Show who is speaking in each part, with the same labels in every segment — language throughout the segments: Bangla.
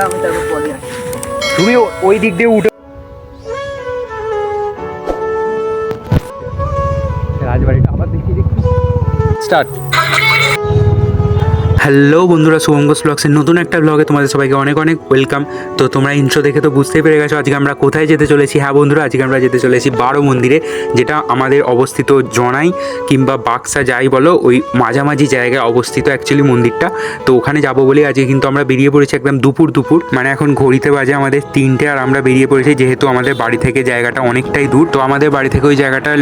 Speaker 1: আমি তারপর পরে আসি
Speaker 2: তুমি ও- ওই দিক দিয়ে উঠে রাজবাড়িটা আবার দেখিয়ে দেখি স্টার্ট। হ্যালো বন্ধুরা শুভঙ্কস ব্লগসের নতুন একটা ব্লগে তোমাদের সবাইকে অনেক অনেক ওয়েলকাম তো তোমরা ইন্ট্রো দেখে তো বুঝতেই পেরে গেছো, আজকে আমরা কোথায় যেতে চলেছি? হ্যাঁ বন্ধুরা, আজকে আমরা যেতে চলেছি বারো মন্দিরে, যেটা আমাদের অবস্থিত জনাই কিংবা বাক্সা যাই বলো, ওই মাঝামাঝি জায়গায় অবস্থিত অ্যাকচুয়ালি মন্দিরটা। তো ওখানে যাব বলে আজকে কিন্তু আমরা বেরিয়ে পড়েছি একদম দুপুর দুপুর। মানে এখন ঘড়িতে বাজে আমাদের তিনটে আর আমরা বেরিয়ে পড়েছি, যেহেতু আমাদের বাড়ি থেকে জায়গাটা অনেকটাই দূর। তো আমাদের বাড়ি থেকে ওই জায়গাটার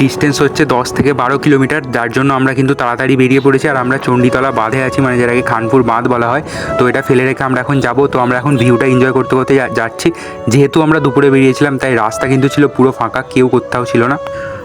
Speaker 2: ডিস্টেন্স হচ্ছে দশ থেকে বারো কিলোমিটার যার জন্য আমরা কিন্তু তাড়াতাড়ি বেরিয়ে পড়েছি। আর আমরা চণ্ডীতলা বাঁধে আছি মানে যেটাকে খানপুর বাঁধ বলা হয়। তো এটা ফেলে রেখে আমরা এখন যাব। তো আমরা এখন ভিউটা এনজয় করতে করতে যাচ্ছি। যেহেতু আমরা দুপুরে বেরিয়েছিলাম, তাই রাস্তা কিন্তু ছিল পুরো ফাঁকা, কেউ কোথাও ছিল না।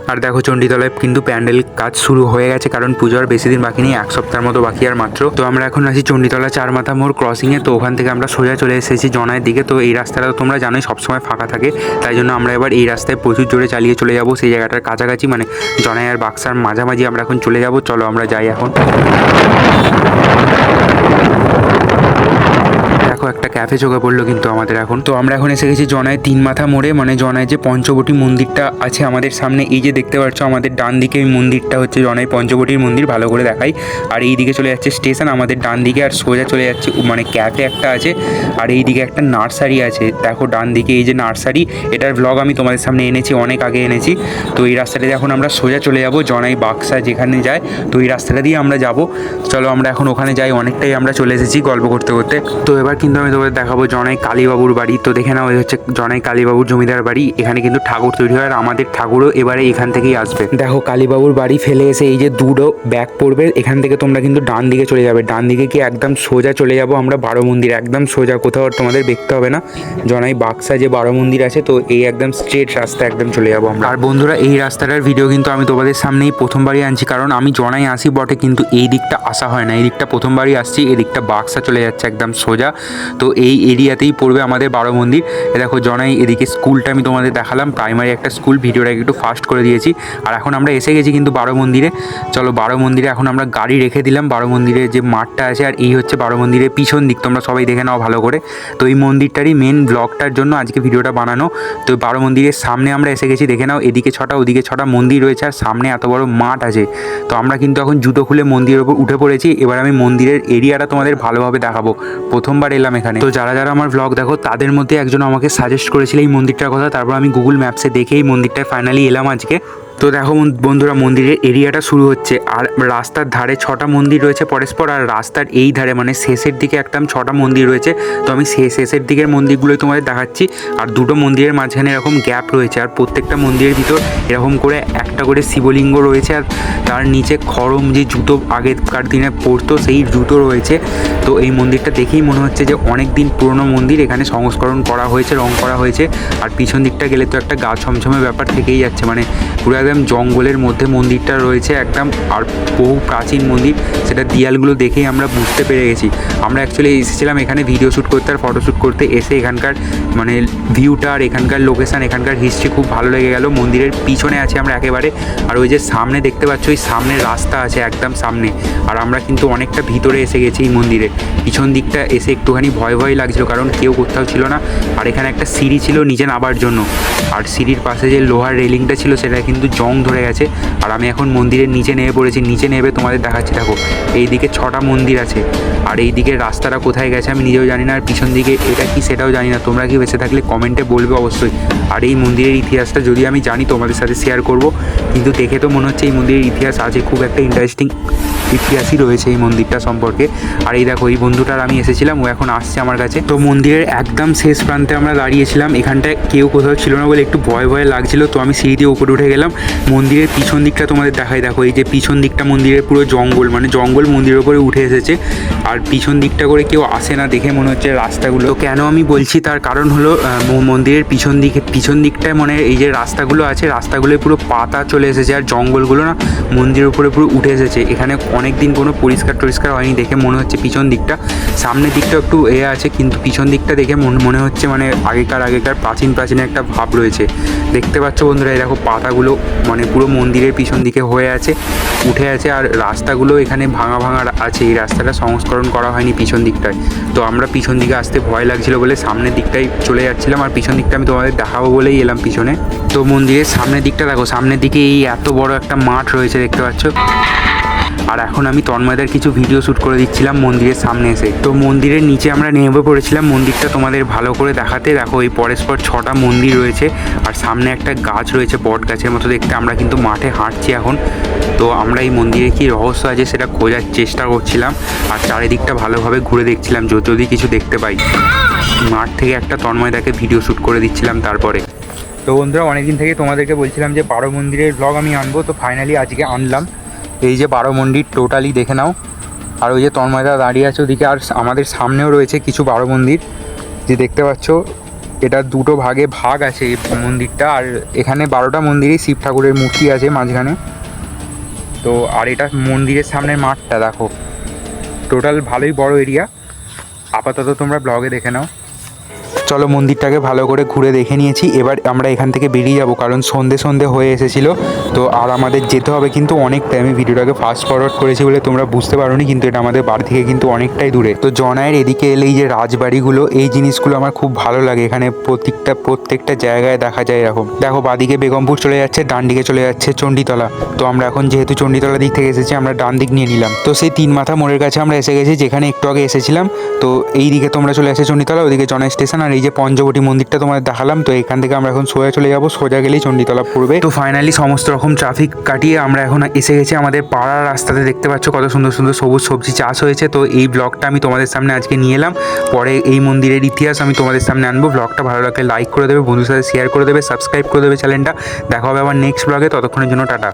Speaker 2: আর দেখো চণ্ডীতলায় কিন্তু প্যান্ডেল কাজ শুরু হয়ে গেছে, কারণ পুজোর বেশি দিন বাকি নেই, এক সপ্তাহের মতো বাকি আর মাত্র। তো আমরা এখন আছি চণ্ডীতলা চার মাথা মোড় ক্রসিংয়ে তো ওখান থেকে আমরা সোজা চলে এসেছি জনায়ের দিকে। তো এই রাস্তাটা তো তোমরা জানোই, সবসময় ফাঁকা থাকে, তাই জন্য আমরা এবার এই রাস্তায় প্রচুর জোরে চালিয়ে চলে যাব। সেই জায়গাটার কাছাকাছি মানে জনাই আর বাক্সার মাঝামাঝি আমরা এখন চলে যাব। চলো আমরা যাই এখন। দেখো, একটা ক্যাফে চোখে পড়ল কিন্তু আমাদের এখন। তো আমরা এখন এসে গেছি জনায় তিন মাথা মোড়ে। মানে জনায় যে পঞ্চবটী মন্দিরটা আছে আমাদের সামনে, এই যে দেখতে পাচ্ছ আমাদের ডান দিকে এই মন্দিরটা হচ্ছে জনাই পঞ্চবটির মন্দির, ভালো করে দেখাই। আর এই দিকে চলে যাচ্ছে স্টেশন, আমাদের ডান দিকে আর সোজা চলে যাচ্ছে মানে ক্যাফে একটা আছে। আর এই দিকে একটা নার্সারি আছে। দেখো, ডান দিকে এই যে নার্সারি, এটার ব্লগ আমি তোমাদের সামনে এনেছি, অনেক আগে এনেছি। তো এই রাস্তাটাতে এখন আমরা সোজা চলে যাব জনাই বাক্সা যেখানে যায়। তো এই রাস্তাটা দিয়ে আমরা যাব। চলো, আমরা এখন ওখানে যাই, অনেকটাই আমরা চলে এসেছি গল্প করতে করতে। তো এবার কিন্তু আমি তোমাদের দেখাবো জনাই কালীবাবুর বাড়ি। তো দেখে নাও হচ্ছে জনাই কালীবাবুর জমিদার বাড়ি। এখানে কিন্তু ঠাকুর তৈরি হয় আর আমাদের ঠাকুরও এবারে এখান থেকেই আসবে। দেখো, কালীবাবুর বাড়ি ফেলে এসে এই যে দুটো ব্যাগ পড়বে, এখান থেকে তোমরা কিন্তু ডান দিকে চলে যাবে। ডান দিকে কি একদম সোজা চলে যাব আমরা বারো মন্দির। একদম সোজা, কোথাও আর তোমাদের দেখতে হবে না। জনাই বাক্সা যে বারো মন্দির আছে, তো এই একদম স্ট্রেট রাস্তা একদম চলে যাব আমরা। আর বন্ধুরা, এই রাস্তাটার ভিডিও কিন্তু আমি তোমাদের সামনেই প্রথমবারই আনছি, কারণ আমি জনাই আসি বটে, কিন্তু এই দিকটা আসা হয় না। এই দিকটা প্রথমবারই আসছি, এই দিকটা বাক্সা চলে যাচ্ছে একদম সোজা। তো এই এরিয়াতেই পড়বে আমাদের বারো মন্দির। দেখো জনাই, এদিকে স্কুলটা আমি তোমাদের দেখালাম প্রাইমারি একটা স্কুল ভিডিওটাকে একটু ফাস্ট করে দিয়েছি। আর এখন আমরা এসে গেছি কিন্তু বারো মন্দিরে। চলো বারো মন্দিরে এখন আমরা গাড়ি রেখে দিলাম, বারো মন্দিরে যে মাঠটা আছে, আর এই হচ্ছে বারো মন্দিরের পিছন দিক। তোমরা সবাই দেখে নাও ভালো করে। তো এই মন্দিরটারই মেন ব্লগটার জন্য আজকে ভিডিওটা বানানো। তো বারো মন্দিরের সামনে আমরা এসে গেছি, দেখে নাও, এদিকে ছটা, ওদিকে ছটা মন্দির রয়েছে, আর সামনে এত বড় মাঠ আছে। তো আমরা কিন্তু এখন জুতো খুলে মন্দিরের উপর উঠে পড়েছি। এবার আমি মন্দিরের এরিয়াটা তোমাদের ভালোভাবে দেখাবো। প্রথমবার এলাম এখানে। তো যারা যারা আমার ব্লগ দেখো, তাদের মধ্যে একজন আমাকে সাজেস্ট করেছিল এই মন্দিরটার কথা। তারপর আমি গুগল ম্যাপসে দেখে এই মন্দিরটায় ফাইনালি এলাম আজকে। তো দেখো বন্ধুরা, মন্দিরের এরিয়াটা শুরু হচ্ছে। আর রাস্তার ধারে ছটা মন্দির রয়েছে পরস্পর, আর রাস্তার এই ধারে মানে শেষের দিকে একটা ছটা মন্দির রয়েছে। তো আমি সে শেষের দিকের মন্দিরগুলোই তোমাদের দেখাচ্ছি। আর দুটো মন্দিরের মাঝখানে এরকম গ্যাপ রয়েছে। আর প্রত্যেকটা মন্দিরের ভিতর এরকম করে একটা করে শিবলিঙ্গ রয়েছে। আর তার নিচে খরম যে জুতো আগেকার দিনে পরতো, সেই জুতো রয়েছে। তো এই মন্দিরটা দেখেই মনে হচ্ছে যে অনেক দিন পুরনো মন্দির, এখানে সংস্করণ করা হয়েছে, রং করা হয়েছে। আর পিছন দিকটা গেলে তো একটা গা ছমছমে ব্যাপার থেকেই যাচ্ছে। মানে পুরো একদম জঙ্গলের মধ্যে মন্দিরটা রয়েছে, একদম আর বহু প্রাচীন মন্দির। সেটা দিয়ালগুলো দেখেই আমরা বুঝতে পেরে গেছি। আমরা অ্যাকচুয়ালি এসেছিলাম এখানে ভিডিও শ্যুট করতে আর ফটোশ্যুট করতে এসে এখানকার মানে ভিউটা আর এখানকার লোকেশান এখানকার হিস্ট্রি খুব ভালো লেগে গেল। মন্দিরের পিছনে আছে আমরা একেবারে। আর ওই যে সামনে দেখতে পাচ্ছ, ওই সামনে রাস্তা আছে একদম সামনে। আর আমরা কিন্তু অনেকটা ভিতরে এসে গেছি এই মন্দিরে। পিছন দিকটা এসে একটুখানি ভয় ভয় লাগছিল, কারণ কেউ কোথাও ছিল না। আর এখানে একটা সিঁড়ি ছিল নিচে নামার জন্য। আর সিঁড়ির পাশে যে লোহার রেলিংটা ছিল, সেটা কিন্তু জং ধরে গেছে। আর আমি এখন মন্দিরের নিচে নেমে পড়েছি। নিচে নেমে তোমাদের দেখাচ্ছি, দেখো, এইদিকে ছটা মন্দির আছে। আর এই দিকে রাস্তাটা কোথায় গেছে আমি নিজেও জানি না, আর পিছন দিকে এটা কি সেটাও জানি না। তোমরা কি বেঁচে থাকলে কমেন্টে বলবে অবশ্যই। আর এই মন্দিরের ইতিহাসটা যদি আমি জানি, তোমাদের সাথে শেয়ার করব। কিন্তু দেখে তো মনে হচ্ছে এই মন্দিরের ইতিহাস আছে, খুব একটা ইন্টারেস্টিং ইতিহাসই রয়েছে এই মন্দিরটা সম্পর্কে। আর এই দেখো, এই বন্ধুটার আমি এসেছিলাম, ও এখন আসছে আমার কাছে। তো মন্দিরের একদম শেষ প্রান্তে আমরা দাঁড়িয়েছিলাম। এখানটায় কেউ কোথাও ছিল না বলে একটু ভয় ভয় লাগছিল। তো আমি সিঁড়ি দিয়ে উপরে উঠে গেলাম। মন্দিরের পিছন দিকটা তোমাদের দেখাই। দেখো, এই যে পিছন দিকটা মন্দিরের পুরো জঙ্গল মানে জঙ্গল মন্দিরের উপরে উঠে এসেছে। আর পিছন দিকটা করে কেউ আসে না দেখে মনে হচ্ছে রাস্তাগুলো। কেন আমি বলছি, তার কারণ হলো মন্দিরের পিছন দিকে, পিছন দিকটায় মানে এই যে রাস্তাগুলো আছে, রাস্তাগুলোয় পুরো পাতা চলে এসেছে। আর জঙ্গলগুলো না মন্দিরের উপরে পুরো উঠে এসেছে। এখানে অনেক দিন কোনো পরিষ্কার টরিষ্কার হয়নি দেখে মনে হচ্ছে পিছন দিকটা। সামনের দিকটা একটু এ আছে, কিন্তু পিছন দিকটা দেখে মন- হচ্ছে মানে আগেকার আগেকার প্রাচীন প্রাচীন একটা ভাব রয়েছে। দেখতে পাচ্ছ বন্ধুরা, এই দেখো পাতাগুলো মানে পুরো মন্দিরের পিছন দিকে হয়ে আছে, উঠে আছে, আর রাস্তাগুলো এখানে ভাঙা ভাঙা আছে। এই রাস্তাটা সংস্করণ করা হয়নি পিছন দিকটায়। তো আমরা পিছন দিকে আসতে ভয় লাগছিল বলে সামনের দিকটাই চলে যাচ্ছিলাম, আর পিছন দিকটা আমি তোমাদের দেখাবো বলেই এলাম পিছনে। তো মন্দিরের সামনের দিকটা দেখো, সামনের দিকে এই এত বড় একটা মাঠ রয়েছে, দেখতে পাচ্ছ? আর এখন আমি তন্ময়দার কিছু ভিডিও শ্যুট করে দিচ্ছিলাম মন্দিরের সামনে এসে। তো মন্দিরের নিচে আমরা নেমে পড়েছিলাম, মন্দিরটা তোমাদের ভালো করে দেখাতে। দেখো, এই পরস্পর ছটা মন্দির রয়েছে আর সামনে একটা গাছ রয়েছে বট গাছের মতো দেখতে। আমরা কিন্তু মাঠে হাঁটছি এখন। তো আমরা এই মন্দিরে কি রহস্য আছে সেটা খোঁজার চেষ্টা করছিলাম আর চারিদিকটা ভালোভাবে ঘুরে দেখছিলাম যদি কিছু দেখতে পাই। মাঠ থেকে একটা তন্ময়দাকে ভিডিও শ্যুট করে দিচ্ছিলাম তারপরে। তো বন্ধুরা, অনেকদিন থেকে তোমাদেরকে বলছিলাম যে বারো মন্দিরের ব্লগ আমি আনব। তো ফাইনালি আজকে আনলাম। এই যে বারো মন্দির টোটালি দেখে নাও। আর ওই যে তন্ময়দা দাঁড়িয়ে আছে ওদিকে, আর আমাদের সামনেও রয়েছে কিছু বারো মন্দির। যে দেখতে পাচ্ছ, এটা দুটো ভাগে ভাগ আছে এই মন্দিরটা। আর এখানে বারোটা মন্দিরেই শিব ঠাকুরের মূর্তি আছে মাঝখানে। তো, আর এটা মন্দিরের সামনের মাঠটা, দেখো। টোটাল ভালোই বড় এরিয়া আপাতত তোমরা ব্লগে দেখে নাও। চলো মন্দিরটাকে ভালো করে ঘুরে দেখে নিয়েছি। এবার আমরা এখান থেকে বেরিয়ে যাব, কারণ সন্ধে সন্ধে হয়ে এসেছিল। তো আর আমাদের যেতে হবে কিন্তু অনেকটাই। আমি ভিডিওটাকে ফাস্ট ফরওয়ার্ড করেছি বলে তোমরা বুঝতে পারোনি, কিন্তু এটা আমাদের বাড়ি থেকে কিন্তু অনেকটাই দূরে। তো জনায়ের এদিকে এলে এই যে রাজবাড়িগুলো, এই জিনিসগুলো আমার খুব ভালো লাগে। এখানে প্রত্যেকটা প্রত্যেকটা জায়গায় দেখা যায় এরকম। দেখো, বাদিকে বেগমপুর চলে যাচ্ছে ডান দিকে চলে যাচ্ছে চণ্ডীতলা। তো আমরা এখন যেহেতু চণ্ডীতলা দিক থেকে এসেছি, আমরা ডান দিক নিয়ে নিলাম। তো সেই তিন মাথা মোড়ের কাছে আমরা এসে গেছি, যেখানে একটু আগে এসেছিলাম। তো এই দিকে তোমরা চলে আসে চণ্ডীতলা ওইদিকে জনাই স্টেশন, আর এই যে পঞ্চবটি মন্দিরটা তোমাদের দেখালাম, তো এখান থেকে আমরা এখন সোজা চলে যাব, সোজা গেলেই চণ্ডীতলা পড়বে। তো ফাইনালি সমস্ত রকম ট্রাফিক কাটিয়ে আমরা এখন এসে গেছি আমাদের পাড়ার রাস্তাতে, দেখতে পাচ্ছ কত সুন্দর সুন্দর সবুজ সবজি চাষ হয়েছে। তো এই ব্লগটা আমি তোমাদের সামনে আজকে নিয়ে এলাম। পরে এই মন্দিরের ইতিহাস আমি তোমাদের সামনে আনব। ব্লগটা ভালো লাগলে লাইক করে দেবে বন্ধুর সাথে শেয়ার করে দেবে সাবস্ক্রাইব করে দেবে চ্যানেলটা দেখা হবে আবার নেক্সট ব্লগে ততক্ষণের জন্য টাটা।